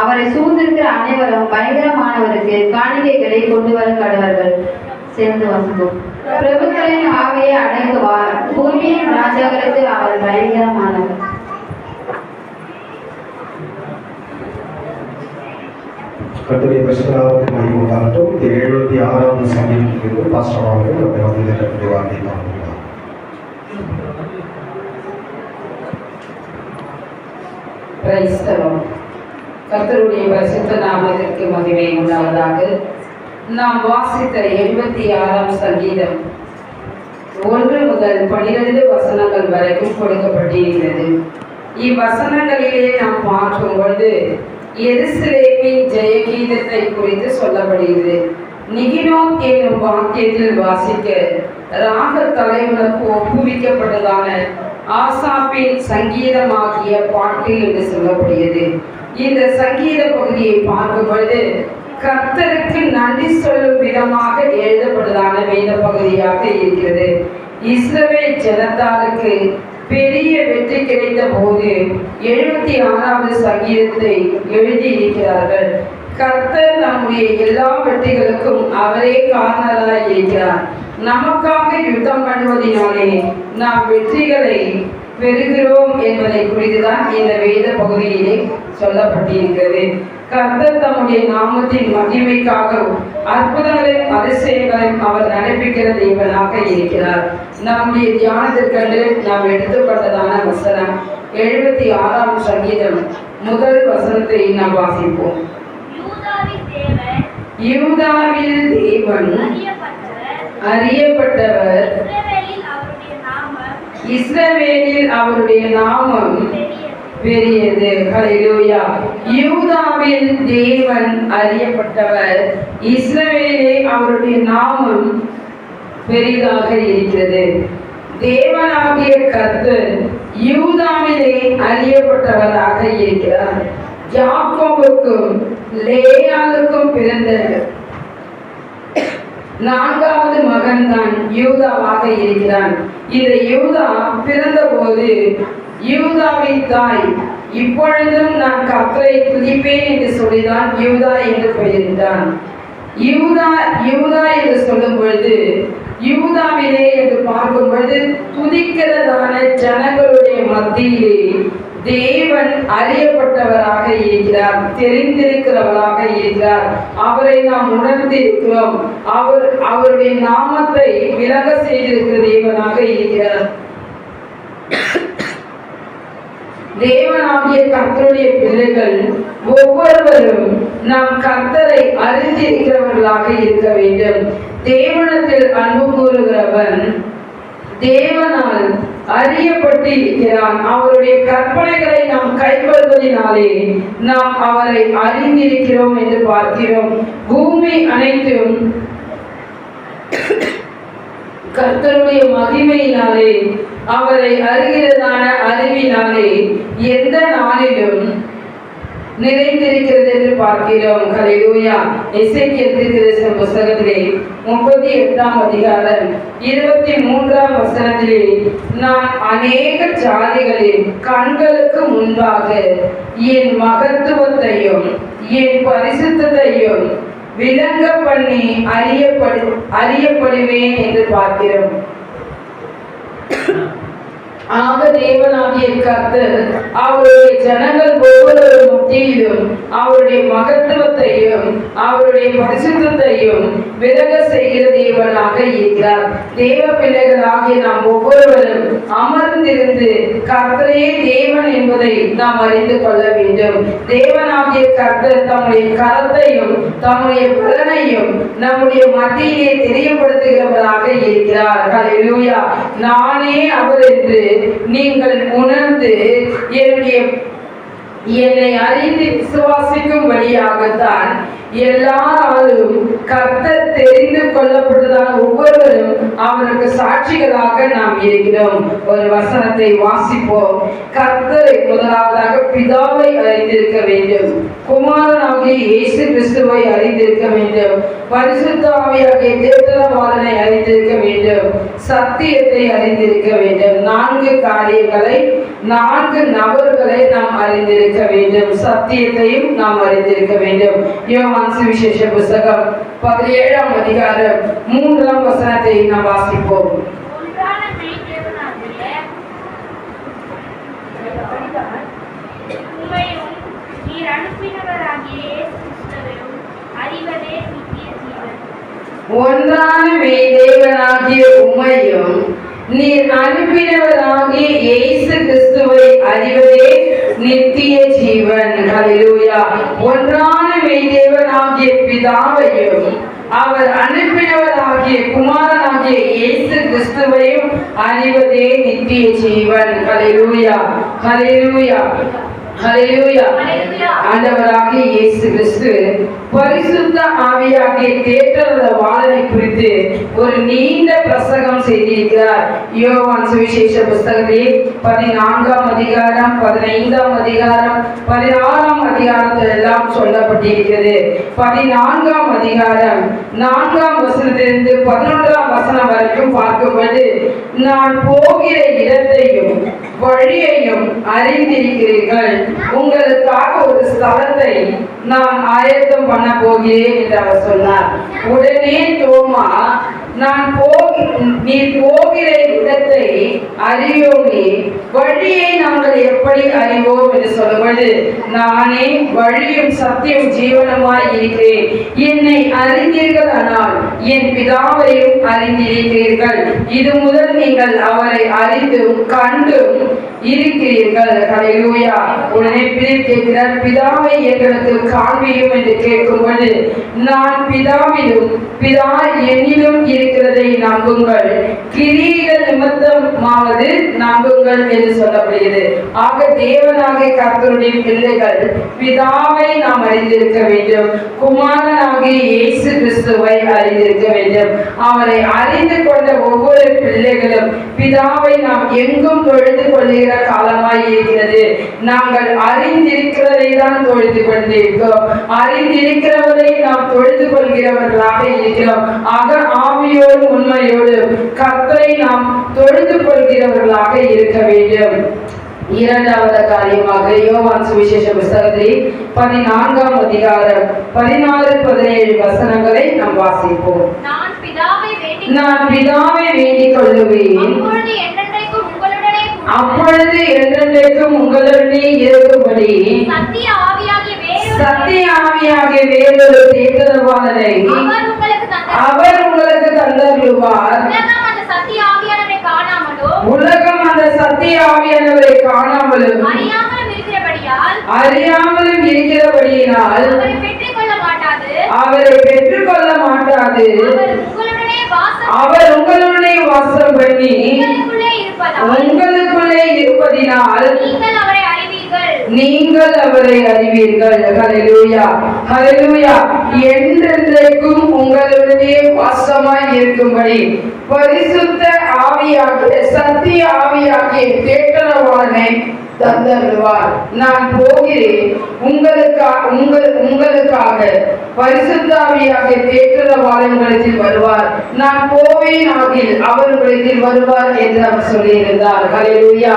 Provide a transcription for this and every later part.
அவரை சூழ்ந்திருக்கிற அனைவரும் பயங்கரமானவருக்கு காணிக்கைகளை கொண்டு வர கடவர்கள். சேர்ந்து வாசிப்போம் பிரபுக்களின் ஆவியை அடக்குவார் பூமியின் ராஜாக்களுக்கு அவர் பயங்கரமானவர். கர்த்தருடைய பரிசுத்தநாமத்துக்கு மகிமை உண்டாகட்டும் இந்த எழுபத்தி ஆறாவது சங்கீதத்திலிருந்து பாஸ்டர் அவர்கள் நம்மை வந்து வார்த்தையை காண்பிக்கிறார் பிரைஸ் தரும் கத்தருடைய பரிசுத்த நாமத்திற்கு மகிமை உண்டாவதாக. நாம் வாசித்த எண்பத்தி ஆறாம் சங்கீதம். ஒன்று முதல் பனிரெண்டு வசனங்கள் வரைக்கும் கொடுக்கப்பட்டிருக்கிறது. இவ்வசனங்களிலே நாம் பார்க்கும் பொழுது எருசலேமின் ஜெயகீதத்தை குறித்து சொல்லப்படுகிறது. நிகினோம் என்னும் வாக்கியத்தில் வாசிக்க ராக தலைவனுக்கு ஒப்புவிக்கப்பட்டதான ஆசாப்பின் சங்கீதமாகிய பாட்டு என்று சொல்லப்படுகிறது. இந்த சங்கீத பகுதியை பார்க்கும் பொழுது கர்த்தருக்கு நன்றி சொல்லும் விதமாக எழுதப்பட்டதான வேத பகுதியாக இருக்கிறது. இஸ்ரவேல் ஜனத்தாருக்கு பெரிய வெற்றி கிடைத்த போது எழுபத்தி ஆறாவது சங்கீதத்தை எழுதியிருக்கிறார்கள். கர்த்தர் நம்முடைய எல்லா வெற்றிகளுக்கும் அவரே காரணராய் இருக்கிறார். நமக்காக யுத்தம் பண்ணுவதினாலே நாம் வெற்றிகளை பெறுகிறோம் என்பதை குறித்துதான் இந்த வேத பகுதியிலே சொல்லப்பட்டிருக்கிறது. கர்த்தர் தம்முடைய நாமத்தின் மகிமைக்காகவும் அற்புதங்களையும் அதிசயங்களையும் அவர் நடப்பிக்கிற தேவனாக இருக்கிறார். நம்முடைய தியானத்திற்கண்டு நாம் எடுத்துக்கொண்டதான வசனம் எழுபத்தி ஆறாம் சங்கீதம் முதல் வசனத்தை நாம் வாசிப்போம். யூதாவில் தேவன் அறியப்பட்டவர் இஸ்ரவேலில் அவருடைய நாமம் பெரியது. பெரியது யூதாவில் தேவன் அறியப்பட்டவர். இஸ்ரவேலே அவருடைய நாமம் பெரிதாக இருக்கிறது. தேவனாகிய கத்து யூதாவிலே அறியப்பட்டவராக இருக்கிறார். யாக்கோபுக்கும் லேயாளுக்கும் பிறந்த நான்காவது மகன்தான் யூதாவாக இருக்கிறான். இந்த யூதா பிறந்தபோது யூதாவின் தாய் இப்பொழுதும் நான் கத்தரை துதிப்பேன் என்று சொல்லிதான் யூதா என்று பெயர்ந்தான் யூதா யூதா என்று சொல்லும் பொழுது யூதாவிலே என்று பார்க்கும் பொழுது துதிக்கிறதான ஜனங்களுடைய மத்தியிலே தேவன் அறியப்பட்டவராக இருக்கிறார் தெரிந்திருக்கிறவராக இருக்கிறார். அவரை நாம் உணர்ந்திருக்கிறோம். அவர் அவருடைய நாமத்தை விலக செய்திருக்கிற தேவனாக இருக்கிறார். தேவனாகிய கர்த்தருடைய பிள்ளைகள் ஒவ்வொருவரும் நாம் கர்த்தரை அறிந்திருக்கிறவர்களாக இருக்க வேண்டும். தேவனத்தில் அன்பு கூறுகிறவன் தேவனால் அறியப்பட்டு இருக்கிறான் அவருடைய கற்பனைகளை நாம் கைப்பற்றுவதினாலே நாம் அவரை அறிந்திருக்கிறோம் என்று பார்க்கிறோம். பூமி அனைத்தும் கர்த்தருடைய மகிமையினாலே அவரை அறிகிறதான அறிவினாலே எந்த நாளிலும் நிறைந்திருக்கிறது என்று பார்க்கிறோம். கலையூயா எசேக்கியல் தீர்க்கதரிசன புஸ்தகத்திலே முப்பத்தி எட்டாம் அதிகாரம் இருபத்தி மூன்றாம் வசனத்திலே நான் அநேக ஜாதிகளின் கண்களுக்கு முன்பாக என் மகத்துவத்தையும் என் பரிசுத்தையும் விளங்க பண்ணி அறியப்படு அறியப்படுவேன் என்று பார்க்கிறோம். ஆக தேவனாகிய கர்த்தர் அவருடைய ஜனங்கள் ஒவ்வொரு மத்தியிலும் அவருடைய மகத்துவத்தையும் அவருடைய பரிசுத்தையும் விலக செய்கிற தேவனாக இருக்கிறார். தேவ பிள்ளைகளாகிய நாம் ஒவ்வொருவரும் அமர்ந்திருந்து கர்த்தரையே தேவன் என்பதை நாம் அறிந்து கொள்ள வேண்டும். தேவனாகிய கர்த்தர் தம்முடைய கரத்தையும் தம்முடைய பலனையும் நம்முடைய மத்தியிலே தெரியப்படுத்துகிறவராக இருக்கிறார். நானே அவர் என்று நீங்கள் உணர்ந்து என்னுடைய என்னை அறிந்து விசுவாசிக்கும்படியாகத்தான் எல்லாராலும் கர்த்தர் தெரிந்து கொள்ளப்படும் கொள்ளப்பட்டதான ஒவ்வொருவரும் அவனுக்கு சாட்சிகளாக நாம் இருக்கிறோம். ஒரு வசனத்தை வாசிப்போம். கர்த்தரை முதலாவதாக பிதாவை அறிந்திருக்க வேண்டும். குமாரனாகிய இயேசு கிறிஸ்துவை அறிந்திருக்க வேண்டும். பரிசுத்தாவியாகிய தேர்தலவாதனை அறிந்திருக்க வேண்டும். சத்தியத்தை அறிந்திருக்க வேண்டும். நான்கு காரியங்களை நான்கு நபர்களை நாம் அறிந்திருக்க வேண்டும். சத்தியத்தையும் நாம் அறிந்திருக்க வேண்டும். யோவான் சுவிசேஷ புஸ்தகம் பதினேழாம் அதிகாரம் மூணு மூன்றாம் வசனத்தை நாம் வாசிப்போம் ஒன்றான மெய்தேவனாகிய உம்மையும் நீர் அனுப்பினவராகிய இயேசு கிறிஸ்துவையும் அறிவதே நித்திய ஜீவன் ஒன்றான மெய்தேவனாகிய உம்மையும் நீர் அனுப்பினவராகிய இயேசு கிறிஸ்துவை அறிவதே நித்திய ஜீவன் ஹalleluya ஒன்றான மெய்தேவனாகிய பிதாவையும் அவர் அனுப்பினவராகிய குமாரனாகிய இயேசு கிறிஸ்துவையும் அறிவதே நித்திய ஜீவன் ஹalleluya ஹalleluya ஹalleluya. ஆண்டவராகிய இயேசு கிறிஸ்து பரிசுத்த ஆவியாகிய தேற்றத வாழ்வை குறித்து ஒரு நீண்ட பிரசங்கம் செய்திருக்கிறார். யோவான் சுவிசேஷ புஸ்தகத்தில் பதினான்காம் அதிகாரம் பதினைந்தாம் அதிகாரம் பதினாறாம் அதிகாரத்தில் எல்லாம் சொல்லப்பட்டிருக்கிறது. பதினான்காம் அதிகாரம் நான்காம் வசனத்திலிருந்து பதினொன்றாம் வசனம் வரைக்கும் பார்க்கும்போது நான் போகிற இடத்தையும் வழியையும் அறிந்திருக்கிறீர்கள். உங்களுக்காக ஒரு ஸ்தலத்தை நான் ஆயத்தம் பண்ண பண்ண போகிறேன் என்று அவர் சொன்னார். உடனே தோமா நான் போகி நீ போகிற இடத்தை அறியோமே வழியை நாங்கள் எப்படி அறிவோம் என்று சொல்லும்போது நானே வழியும் சத்தியம் ஜீவனமாய் இருக்கிறேன். என்னை அறிந்தீர்கள் ஆனால் என் பிதாவையும் அறிந்திருக்கிறீர்கள். இது முதல் நீங்கள் அவரை அறிந்தும் கண்டும் இருக்கிறீர்கள். ஹalleluya. உடனே பிலிப் கேட்கிறார் பிதாவை எங்களுக்கு காண்பியும் என்று கேட்கும்போது நான் பிதாவிலும் பிதா என்னிலும் இருக்கிறதை நம்புங்கள். கிரீகள் நிமித்தமாவது நம்புங்கள் என்று சொல்லப்படுகிறது. ஆக தேவனாகிய கர்த்தருடைய பிள்ளைகள் பிதாவை நாம் அறிந்திருக்க வேண்டும். குமாரனாகிய இயேசு கிறிஸ்துவை அறிந்திருக்க வேண்டும். அவரை அறிந்து கொண்ட ஒவ்வொரு பிள்ளைகளும் பிதாவை நாம் எங்கும் தொழுது கொள்கிற காலமாய் இருக்கிறது. நாங்கள் அறிந்திருக்கிறதை தான் தொழுது கொண்டிருக்கிறோம். அறிந்திருக்கிறவரை நாம் தொழுது கொள்கிறவர்களாக இருக்கிறோம். ஆக ஆவியோடு உண்மையோடு கர்த்தரை நாம் தொழுது கொள்கிறவர்களாக இருக்க வேண்டும். இரண்டாவது காரியமாக யோவான் சுவிசேஷ புஸ்தகத்தில் பதினான்காம் அதிகாரம் பதினாறு பதினேழு வசனங்களை நாம் வாசிப்போம். நான் பிதாவை வேண்டிக் கொள்ளுவேன். அப்பொழுது என்றென்றைக்கும் உங்களுடனே இருக்கும்படி சத்திய ஆவியாகிய வேறொரு தேர்தல்வாளரை அவர் உங்களுக்கு தந்த அவர் உங்களுக்கு தந்தருவார் உலகம் அந்த சத்திய ஆவியானவரை காணாமலும் அறியாமலும் இருக்கிறபடியால் அறியாமலும் இருக்கிறபடியினால் அவரை பெற்றுக்கொள்ள மாட்டாது. அவரை உங்களுடைய வாசம் பண்ணி உங்களுக்குள்ளே இருப்பதினால் நீங்கள் அவரை அறிவீர்கள். நீங்கள் அவரை அறிவீர்கள். ஹalleluya ஹalleluya என்றென்றைக்கும் உங்களுடைய வாசமாய் இருக்கும்படி பரிசுத்த ஆவியாகிய சத்திய ஆவியாகிய தேற்றரவாளனை தந்தருவார் நான் போகிறேன். உங்களுக்காக உங்கள் உங்களுக்காக பரிசுத்தாவியாகிய தேற்றரவாளன் உங்களிடத்தில் வருவார். நான் போவேன் ஆகில் அவர் உங்களிடத்தில் வருவார் என்று அவர் சொல்லியிருந்தார். ஹalleluya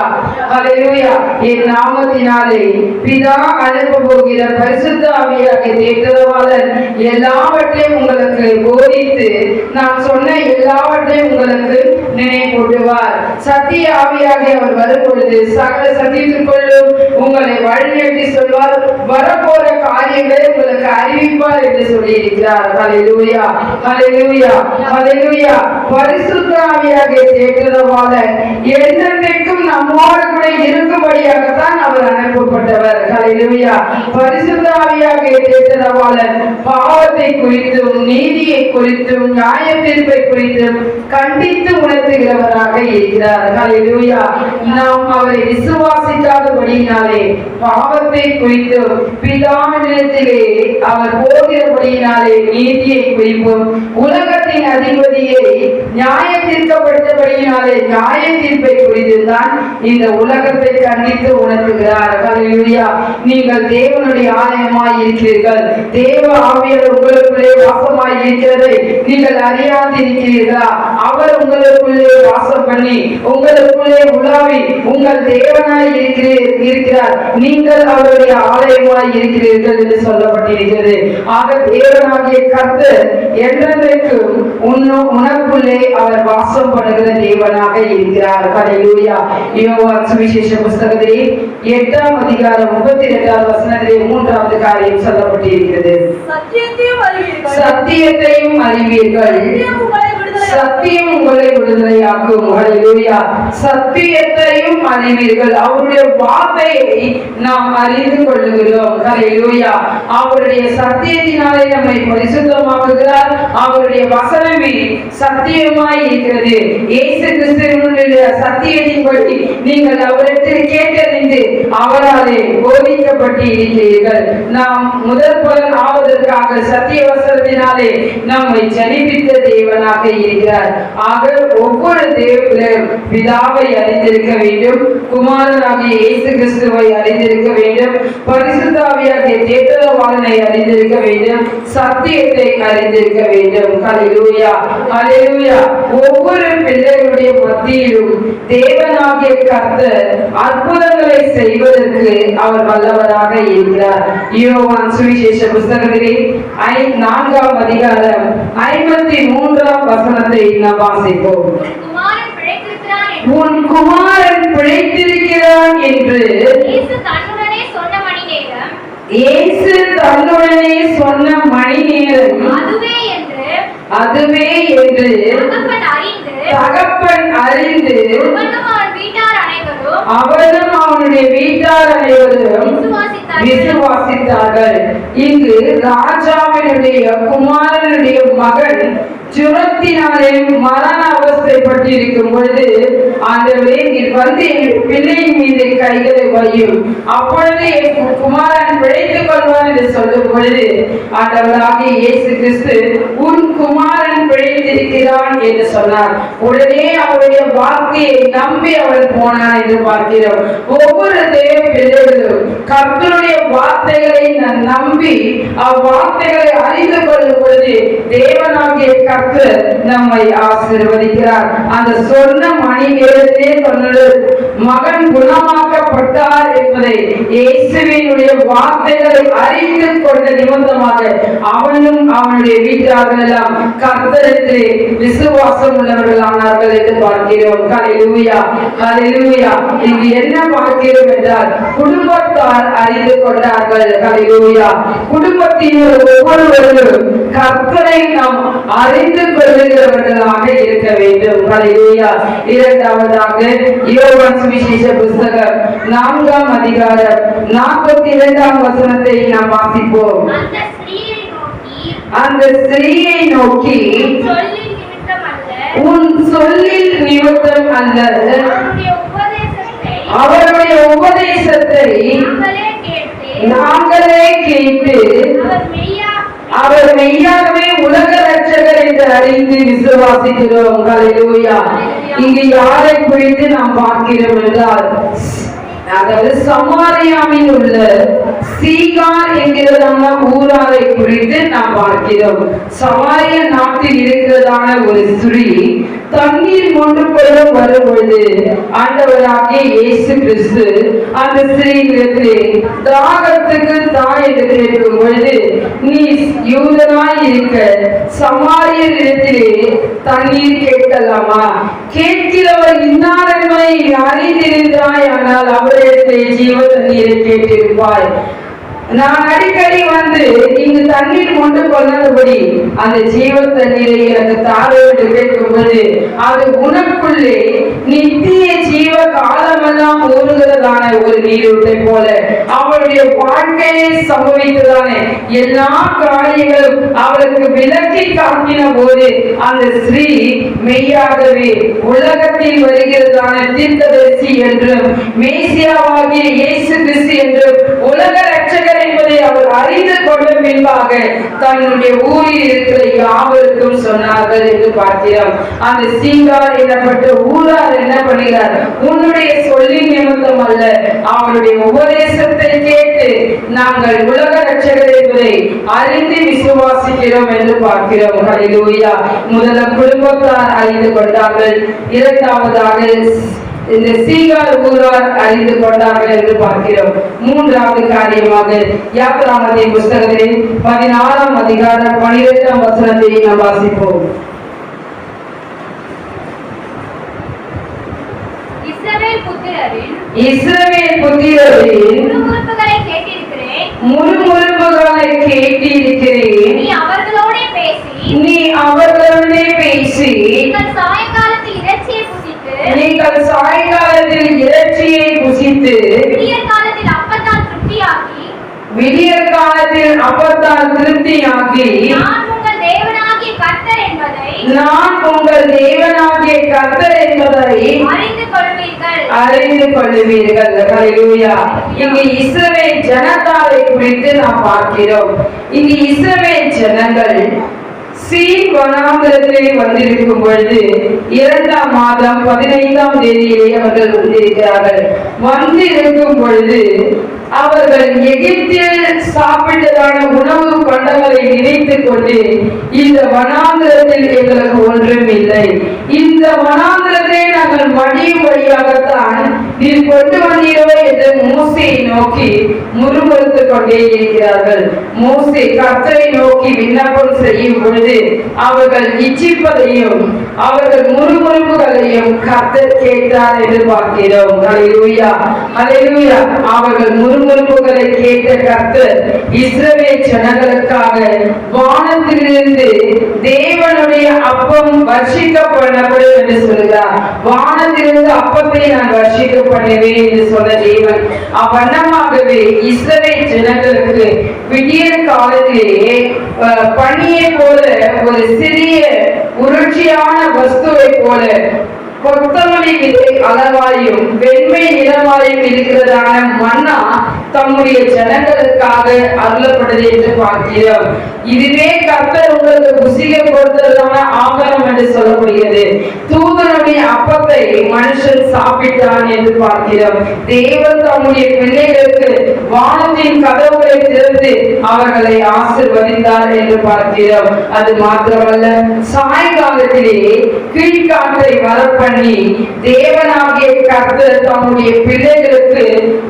ஹalleluya. என் நாமத்தினாலே பிதா அனுப்ப போகிற பரிசுத்தாவியாகிய தேற்றரவாளன் எல்லாவற்றையும் உங்களுக்கு போதித்து நான் சொன்ன எல்லாவற்றையும் உங்களுக்கு நினைவூட்டுவார் சத்திய ஆவியாகி அவர் வரும் பொழுது சகல சத்தியத்திற்குள்ளும் உங்களை வழிநடத்தி சொல்வார். வரப்போற காரியங்களை உங்களுக்கு அறிவிப்பார் என்று சொல்லியிருக்கிறார். ஹalleluya ஹalleluya ஹalleluya. பரிசுத்த ஆவியாகிய தேற்றரவாளன் என்றென்றைக்கும் நம்மோடு கூட இருக்கும்படி இருக்கும்படியாகத்தான் அவர் அனுப்பப்பட்டவர். கலையிலுமையா பரிசுத்தாவியாக ஆவியாக பாவத்தை குறித்தும் நீதியை குறித்தும் நியாய தீர்ப்பை குறித்தும் கண்டித்து உணர்த்துகிறவராக இருக்கிறார். கலையிலுமையா நாம் அவரை விசுவாசிக்காதபடியினாலே பாவத்தை குறித்தும் பிதாவினிடத்திலே அவர் போகிறபடியினாலே நீதியை குறிப்பும். உலகத்தின் அதிபதியை நியாய தீர்க்கப்படுத்தபடியினாலே நியாய தீர்ப்பை குறித்து தான் இந்த உலகத்தை கண்டி கண்டித்து உணர்த்துகிறார் ஹalleluya. நீங்கள் தேவனுடைய ஆலயமாய் இருக்கிறீர்கள். தேவ ஆவியர் உங்களுக்குள்ளே வாசமாய் இருக்கிறதை நீங்கள் அறியாதிருக்கிறீர்களா? அவர் உங்களுக்குள்ளே வாசம் பண்ணி உங்களுக்குள்ளே உலாவி உங்கள் தேவனாய் இருக்கிறீர். நீங்கள் அவருடைய ஆலயமாய் இருக்கிறீர்கள் என்று சொல்லப்பட்டிருக்கிறது. ஆக தேவனாகிய கர்த்தர் என்றென்றைக்கும் உன்னு உனக்குள்ளே அவர் வாசம் பண்ணுகிற தேவனாக இருக்கிறார். ஹalleluya. யோவான் சுவிசேஷ புஸ்தகத்திலே எட்டாம் அதிகாரம் முப்பத்தி இரண்டாவது வசனத்திலே மூன்றாவது காரியம் சொல்லப்பட்டிருக்கிறது. சத்தியத்தையும் அறிவீர்கள். சத்தியம் உங்களை விடுதலையாக்கும் ஹalleluya சத்தியத்தையும் அறிவீர்கள். அவருடைய வார்த்தையை நாம் அறிந்து கொள்ளுகிறோம். ஹalleluya. அவருடைய சத்தியத்தினாலே நம்மை பரிசுத்தமாக்குகிறார். அவருடைய வசனமே சத்தியமாய் இருக்கிறது. இயேசு கிறிஸ்துவினுடைய சத்தியத்தின்படி நீங்கள் அவரிடத்தில் கேட்டறிந்து அவராலே போதிக்கப்பட்டு இருக்கிறீர்கள். நாம் முதல் பலன் ஆவதற்காக சத்திய வசனத்தினாலே நம்மை ஜனிப்பித்த தேவனாக செய்கிறார். ஆக ஒவ்வொரு தேவனும் பிதாவை அறிந்திருக்க வேண்டும் குமாரனாகிய இயேசு கிறிஸ்துவை அறிந்திருக்க வேண்டும் பரிசுத்தாவியாகிய தேற்றவாளனை அறிந்திருக்க வேண்டும் சத்தியத்தை அறிந்திருக்க வேண்டும். ஹalleluya ஹalleluya. ஒவ்வொரு பிள்ளைகளுடைய மத்தியிலும் தேவனாகிய கர்த்தர் அற்புதங்களை செய்வதற்கு அவர் வல்லவராக இருக்கிறார். யோவான் சுவிசேஷ புஸ்தகத்திலே ஐ நான்காம் அதிகாரம் ஐம்பத்தி மூன்றாம் வசனத்தை நாம் வாசிப்போம் உன் குமாரன் பிழைத்திருக்கிறான் என்று இயேசு தன்னுடனே சொன்ன மணி நேரம் அதுவே என்று தகப்பன் அறிந்து அவனும் அவனுடைய வீட்டார் அனைவரும் விசுவாசித்தார்கள். இங்கு ராஜாவினுடைய குமாரனுடைய மகன் ஜுரத்தினாலே மரண அவஸ்தைப்பட்டிருக்கும் பொழுது ஆண்டவரே நீர் வந்து என் பிள்ளையின் மீது கைகளை வையும். அப்பொழுது என் குமாரன் பிழைத்துக் கொள்வான் என்று சொல்லும் பொழுது ஆண்டவராகிய இயேசு கிறிஸ்து உன் குமாரன் பிழைத்திருக்கிறான் என்று சொன்னார். உடனே அவருடைய வார்த்தையை நம்பி அவள் போனான் என்று பார்க்கிறோம். ஒவ்வொரு தேவ பிள்ளைகளும் கர்த்தருடைய வார்த்தைகளை நான் நம்பி அவ்வார்த்தைகளை அறிந்து கொள்ளும் பொழுது தேவனாகிய கற்று நம்மை ஆசீர்வதிக்கிறார். அந்த சொன்ன மணி நேரத்திலே சொன்னது மகன் குணமாக்கப்பட்டார் என்பதை இயேசுவினுடைய வார்த்தைகளை அறிந்து கொண்ட நிமித்தமாக அவனும் அவனுடைய வீட்டார்கள் எல்லாம் கர்த்தரத்திலே விசுவாசம் உள்ளவர்களானார்கள் என்று பார்க்கிறோம். ஹalleluya ஹalleluya இங்கு என்ன பார்க்கிறோம் என்றால் குடும்ப அறிந்து கொண்டார்கள். குடும்பத்தினர் ஒவ்வொருவரும் கர்த்தரை நாம் அறிந்து கொள்ளுகிறவர்களாக இருக்க வேண்டும். ஹalleluya. இரண்டாவதாக சுவிசேஷ புஸ்தகம் நான்காம் அதிகாரம் நாற்பத்தி இரண்டாம் வசனத்தை நாம் வாசிப்போம். அந்த ஸ்திரீயை நோக்கி உன் சொல்லில் நிமித்தம் அல்ல. அவருடைய உபதேசத்தை நாங்களே கேட்டு அவர் மெய்யாகவே உலக ரட்சகர் என்று அறிந்து விசுவாசிக்கிறோம். ஹalleluya. இங்கு யாரை குறித்து நாம் பார்க்கிறோம் என்றால் அதாவது சமாரியாவில் உள்ள சீகார் என்கிறதான ஊராரை குறித்து நாம் பார்க்கிறோம். சமாரிய நாட்டில் இருக்கிறதான ஒரு ஸ்திரீ தண்ணீர் கொண்டு கொள்ள வரும்பொழுது ஆண்டவராகிய இயேசு கிறிஸ்து அந்த ஸ்திரீயிடத்திலே தாகத்துக்கு தாய் என்று கேட்கும் பொழுது நீ யூதனாய் இருக்க சமாரியர் இடத்திலே தண்ணீர் கேட்கலாமா? கேட்கிறவர் இன்னார் அறிந்திருந்தாய் ஆனால் அவரிடத்திலே ஜீவ தண்ணீரை கேட்டிருப்பாய். நான் அடிக்கடி வந்து இங்கு தண்ணீர் கொண்டு கொள்ளாதபடி அந்த ஜீவ தண்ணீரை எனக்கு தாரோடு கேட்கும்போது அது உனக்குள்ளே நித்திய ஜீவ காலமெல்லாம் ஊறுகிறதான ஒரு நீரூட்டை போல அவளுடைய வாழ்க்கையை சம்பவித்ததான எல்லா காரியங்களும் அவளுக்கு விலக்கி காட்டின போது அந்த ஸ்ரீ மெய்யாகவே உலகத்தில் வருகிறதான தீர்க்கதரிசி என்றும் மேசியாவாகிய இயேசு கிறிஸ்து என்றும் உலக ரட்சகர் என்பதை அவர் அறிந்து கொண்ட பின்பு பின்பாக தன்னுடைய ஊரில் இருக்கிற யாவருக்கும் சொன்னார்கள் என்று பார்க்கிறோம். அந்த சீங்கார் எனப்பட்ட ஊரார் என்ன பண்ணுகிறார்? உன்னுடைய சொல்லின் நிமித்தம் அல்ல அவனுடைய உபதேசத்தை கேட்டு நாங்கள் உலக ரட்சகர் என்பதை அறிந்து விசுவாசிக்கிறோம் என்று பார்க்கிறோம். ஹalleluya முதல்ல குடும்பத்தார் அறிந்து கொண்டார்கள். இரண்டாவதாக இந்த சீகார் ஊரார் அறிந்து கொண்டார்கள் என்று பார்க்கிறோம். மூன்றாவது காரியமாக யாத்திராமத்தின் புஸ்தகத்திலே பதினாறாம் அதிகாரம் பனிரெண்டாம் வசனத்தை நாம் வாசிப்போம். இஸ்ரவேல் புத்திரரின் முறுமுறுப்புகளை கேட்டிருக்கிறேன். முறுமுறுப்புகளை கேட்டிருக்கிறேன். நீ அவர்களோடே பேசி நீ அவர்களுடைய பேசி நீங்கள் சாயங்காலத்தில் இறைச்சியை புசித்து நீங்கள் சாயங்காலத்தில் இறைச்சியை புசித்து விடியற் காலத்தில் அப்பத்தால் திருப்தியாக்கி நான் உங்கள் தேவனாகிய கர்த்தர் என்பதை அறிந்து கொள்வீர்கள். கொள்ளுவீர்கள் ஹalleluya இங்கு இஸ்ரவேல் ஜனத்தாரை குறித்து நாம் பார்க்கிறோம். இங்கு இஸ்ரவேல் ஜனங்கள் சீன் வனாந்திரத்திலே வந்திருக்கும் பொழுது இரண்டாம் மாதம் பதினைந்தாம் தேதியிலே அவர்கள் வந்திருக்கிறார்கள். வந்திருக்கும் பொழுது அவர்கள் எகிப்தில் சாப்பிட்டதான உணவு பண்டங்களை நினைத்துக் கொண்டு இந்த வனாந்திரத்தில் எங்களுக்கு ஒன்றும் இல்லை. இந்த வனாந்திரத்தை நாங்கள் மடியும் வழியாகத்தான் நீர் கொண்டு வந்தீரோ என்று மோசையை நோக்கி முறுமுறுத்துக் கொண்டே இருக்கிறார்கள். மோசே கர்த்தரை நோக்கி விண்ணப்பம் செய்யும் பொழுது அவர்கள் இச்சிப்பதையும் அவர்கள் முறுமுறுப்புகளையும் கர்த்தர் கேட்டார் என்று பார்க்கிறோம். அலையூயா அலையூயா அவர்கள் முறுமுறுப்புகளை கேட்ட கர்த்தர் இஸ்ரவேல் ஜனங்களுக்காக வானத்திலிருந்து தேவனுடைய அப்பம் வர்ஷிக்கப்படப்படும் என்று சொல்கிறார் வானத்திலிருந்து அப்பத்தை நான் வர்ஷிக்க பண்ணுவேன் என்று சொன்ன தேவன் அவ்வண்ணமாகவே இஸ்ரவே ஜனங்களுக்கு விடிய காலத்திலேயே பணியை போல ஒரு சிறிய உருட்சியான வஸ்துவை போல கொத்தமல்லி விதை அளவாயும் வெண்மை நிறமாலையும் இருக்கிறதான மன்னா தம்முடைய ஜனங்களுக்காக அருளப்படுது என்று பார்க்கிறோம். இதுவே கர்த்தர் உங்களுக்கு புசிக கொடுத்ததான ஆபரணம் என்று சொல்லப்படுகிறது தூதனுடைய அப்பத்தை மனுஷன் சாப்பிட்டான் என்று பார்க்கிறோம். தேவன் தம்முடைய பிள்ளைகளுக்கு வானத்தின் கதவுகளை திறந்து அவர்களை ஆசிர்வதித்தார் என்று பார்க்கிறோம். அது மாத்திரமல்ல சாயங்காலத்திலே கீழ்காற்றை வரப்பண்ணி தேவனாகிய கர்த்தர் தம்முடைய பிள்ளைகளுக்கு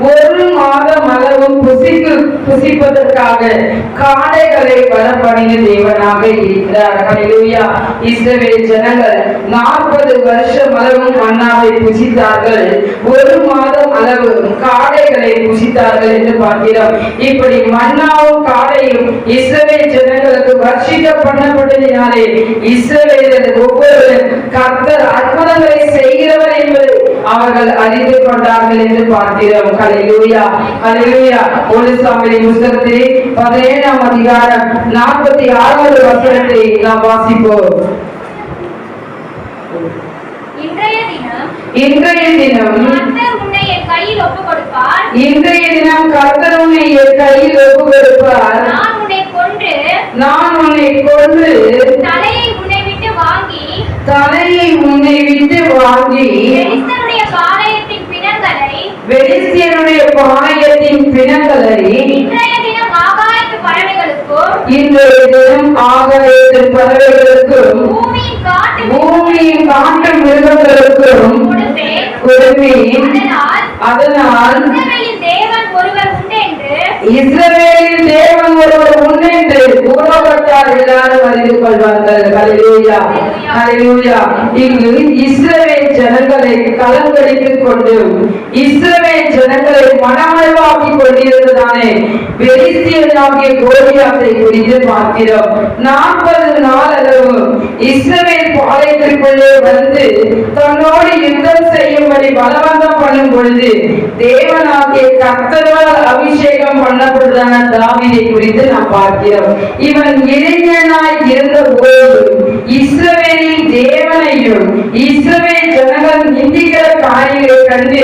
ஒரு மாதம் அளவும் புசிக்கு புசிப்பதற்காக காடைகளை வரப்பண்ணின தேவனாக இருக்கிறார். ஹalleluya இஸ்ரவேல் ஜனங்கள் நாற்பது வருஷம் அளவும் மன்னாவை புசித்தார்கள். ஒரு மாதம் அளவு காடைகளை புசித்தார்கள் என்று பார்க்கிறோம் இப்படி மன்னாவும் காடையும் இஸ்ரவேல் ஜனங்களுக்கு வர்ஷிக்க பண்ணப்பட்டதினாலே இஸ்ரவேலர் ஒவ்வொருவரும் கர்த்தர் அற்புதங்களை செய்கிறவர் என்பதை அவர்கள் அறிந்து கொண்டார்கள் என்று பார்க்கிறோம். ஹalleluya ஹalleluya. ஒரு சாமியின் புத்தகத்திலே பதினேழாம் அதிகாரம் நாற்பத்தி ஆறாவது வசனத்தை நாம் வாசிப்போம். இன்றைய தினம் இன்றைய தினம் கர்த்தர் உன்னை என் கையில் ஒப்பு கொடுப்பார். நான் உன்னை கொன்று நான் உன்னை கொன்று தலையை உன்னை விட்டு வாங்கி தலையை உன்னை விட்டு வாங்கி பெலிஸ்தருடைய பாளையத்தின் பிணங்களை வெலிஸ்தியனுடைய பாளையத்தின் பிணங்களை இன்றைய தினம் ஆகாயத்து பறவைகளுக்கும் இன்றைய தினம் ஆகாயத்து பறவைகளுக்கும் பூமியின் காட்டு மிருகங்களுக்கும் கொடுப்பேன் அதனால் தேவன் ஒருவர் இஸ்ரவேலின் தேவன் ஒருவர் உண்டென்று பூர்வப்பட்டார் எல்லாரும் அறிந்து கொள்வார்கள். ஹalleluya. ஹalleluya. இங்கு இஸ்ரவேல் ஜனங்களை கலங்கடித்துக் கொண்டு இஸ்ரவேல் ஜனங்களை மனமழ்வாக்கி கொண்டிருந்ததானே பெலிஸ்தியனாகிய கோலியாத்தை குறித்து பார்க்கிறோம் நாற்பது நாள் அளவு இஸ்ரவேல் பாளையத்திற்குள்ளே வந்து தன்னோடு யுத்தம் செய்யும்படி பலவந்தம் பண்ணும் பொழுது தேவனாகிய கர்த்தரால் அபிஷேகம் பண்ணப்படுதான தாவிதை குறித்து நாம் பார்க்கிறோம். இவன் இளைஞனாய் இருந்த போது இஸ்ரவேலின் தேவனையும் இஸ்ரவேல் ஜனங்கள் நிந்திக்கிற காரியங்களை கண்டு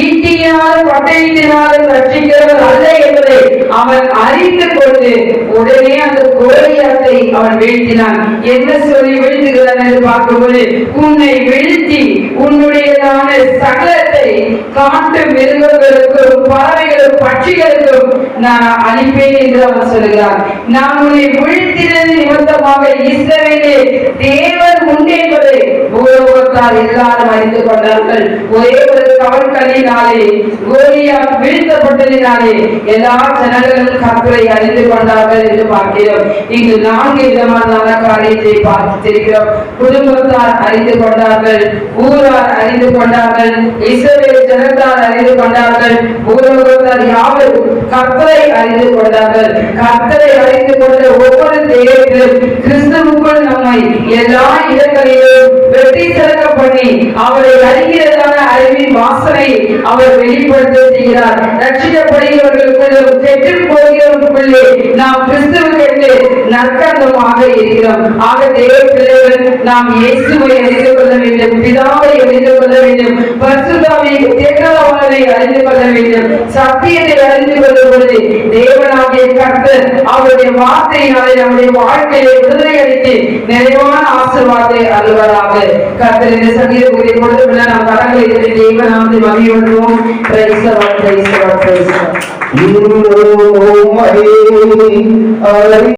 ஈட்டியினால் பட்டயத்தினால் ரட்சிக்கிறவர் அல்ல என்பதை அவன் அறிந்து கொண்டு உடனே அந்த கோலியாத்தை அவன் வீழ்த்தினான். என்ன சொல்லி வீழ்த்துகிறான் என்று பார்க்கும்போது உன்னை வீழ்த்தி உன்னுடையதான சகலத்தை காட்டு மிருகங்களுக்கும் பறவைகளும் பட்சிகளுக்கும் நான் அளிப்பேன் என்று அவர் சொல்கிறார். நான் உன்னை வீழ்த்தினது நிமித்தமாக இஸ்ரவேலே தேவன் உண்டு என்பதை பூலோகத்தார் எல்லாரும் அறிந்து கொண்டார்கள். ஒரே ஒரு கவல்களினாலே கோலியா வீழ்த்தப்பட்டதினாலே எல்லா ஜனங்களும் கற்பரை அறிந்து கொண்டார்கள் என்று பார்க்கிறோம். இங்கு நான்கு விதமான காரியத்தை பார்த்து தெரிகிறோம். குடும்பத்தார் அறிந்து கொண்டார்கள். ஊரார் அறிந்து கொண்டார்கள். இஸ்ரேல் ஜனத்தார் அறிந்து கொண்டார்கள். பூலோகத்தார் யாவரும் கர்த்தரை அறிந்து கொண்டார்கள். கர்த்தரை அறிந்து கொண்ட ஒவ்வொரு தேவத்திலும் கிறிஸ்துவுக்குள் நம்மை எல்லா இடங்களிலும் வெற்றி சிறக்க பண்ணி அவரை அறிகிறதான அறிவின் வாசனை அவர் வெளிப்படுத்துகிறார். ரட்சிக்கப்படுகிறவர்களுக்குள்ளும் கெட்டு போகிறவர்களுக்குள்ளே நாம் கிறிஸ்துவுக்கு நற்கந்தமாக இருக்கிறோம். ஆக தேவ பிள்ளைகள் நாம் இயேசுவை அறிந்து கொள்ள வேண்டும். பிதாவை அறிந்து கொள்ள வேண்டும். பரிசுத்தாவை தேர்தலாளரை அறிந்து கொள்ள வேண்டும். சத்தியத்தை அறிந்து கொள்ளும் பொழுது தேவனாகிய கர்த்தர் அவருடைய வார்த்தையினாலே நம்முடைய வாழ்க்கையை விடுதலை அளித்து நிறைவான ஆசீர்வாதத்தை அருள்வராக. கர்த்தர் இந்த சங்கீத பகுதியை பொழுது நாம் கரங்களை தட்டி தேவனாமத்தை மகிழ்வோம் பிரைஸ் பிரைஸ் பிரைஸ் இன்னும்